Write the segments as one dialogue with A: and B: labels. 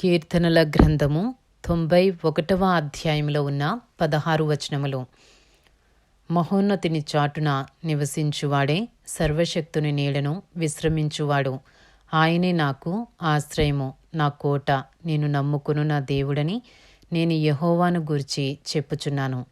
A: కీర్తనల గ్రంథము తొంభై ఒకటవ అధ్యాయంలో ఉన్న పదహారు వచనములు. మహోన్నతిని చాటున నివసించువాడే సర్వశక్తుని నీడను విశ్రమించువాడు. ఆయనే నాకు ఆశ్రయము నా కోట. నేను నమ్ముకును నా దేవుడని నేను యహోవాను గూర్చి చెప్పుచున్నాను.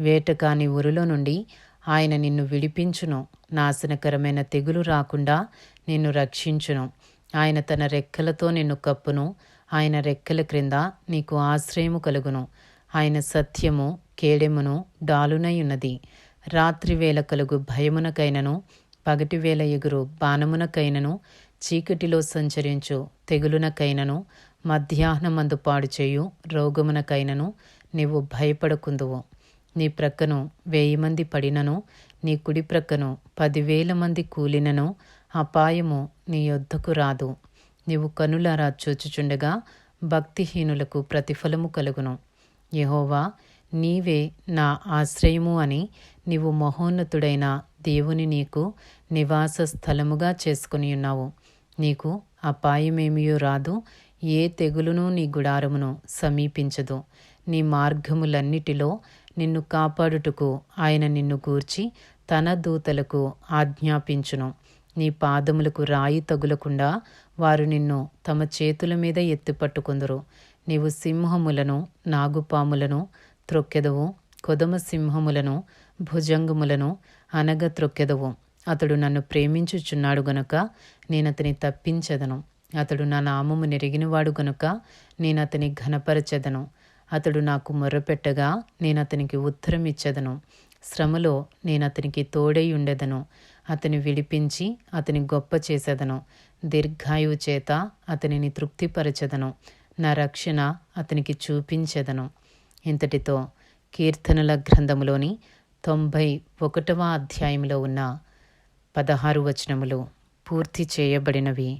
A: వేటకాని ఊరిలో నుండి ఆయన నిన్ను విడిపించును. నాశనకరమైన తెగులు రాకుండా నిన్ను రక్షించును. ఆయన తన రెక్కలతో నిన్ను కప్పును. ఆయన రెక్కల క్రింద నీకు ఆశ్రయము కలుగును. ఆయన సత్యము కేడెమును డాలునై ఉన్నది. రాత్రివేళ కలుగు భయమునకైనను పగటివేళ ఎగురు బాణమునకైనను చీకటిలో సంచరించు తెగులునకైనను మధ్యాహ్నమందు పాడు చేయు రోగమునకైనను నీవు భయపడకుందువు. నీ ప్రక్కను వెయ్యి మంది పడినను నీ కుడి ప్రక్కను పదివేల మంది కూలినను అపాయము నీ యొద్దకు రాదు. నీవు కనులారా చూచుచుండగా భక్తిహీనులకు ప్రతిఫలము కలుగును. యహోవా నీవే నా ఆశ్రయము అని నీవు మహోన్నతుడైన దేవుని నీకు నివాస స్థలముగా చేసుకుని ఉన్నావు. నీకు అపాయమేమియో రాదు. ఏ తెగులును నీ గుడారమును సమీపించదు. నీ మార్గములన్నిటిలో నిన్ను కాపాడుటకు ఆయన నిన్ను గూర్చి తన దూతలకు ఆజ్ఞాపించును. నీ పాదములకు రాయి తగులకుండా వారు నిన్ను తమ చేతుల మీద ఎత్తిపట్టుకుందరు నీవు సింహములను నాగుపాములను త్రొక్కెదవు. కొదమ సింహములను భుజంగములను అనగ త్రొక్కెదవు. అతడు నన్ను ప్రేమించుచున్నాడు గనుక నేనతని తప్పించెదను. అతడు నా నామము నెరిగినవాడు గనుక నేనతని ఘనపరచెదను. అతడు నాకు మొర్రపెట్టగా నేనతనికి ఉత్తరం ఇచ్చెదను శ్రమలో నేను అతనికి తోడై ఉండేదను. అతని విడిపించి అతని గొప్ప చేసేదను. దీర్ఘాయువు చేత అతనిని తృప్తిపరచెదను. నా రక్షణ అతనికి చూపించెదను. ఇంతటితో కీర్తనల గ్రంథములోని తొంభై ఒకటవ అధ్యాయంలో ఉన్న పదహారు వచనములు పూర్తి చేయబడినవి.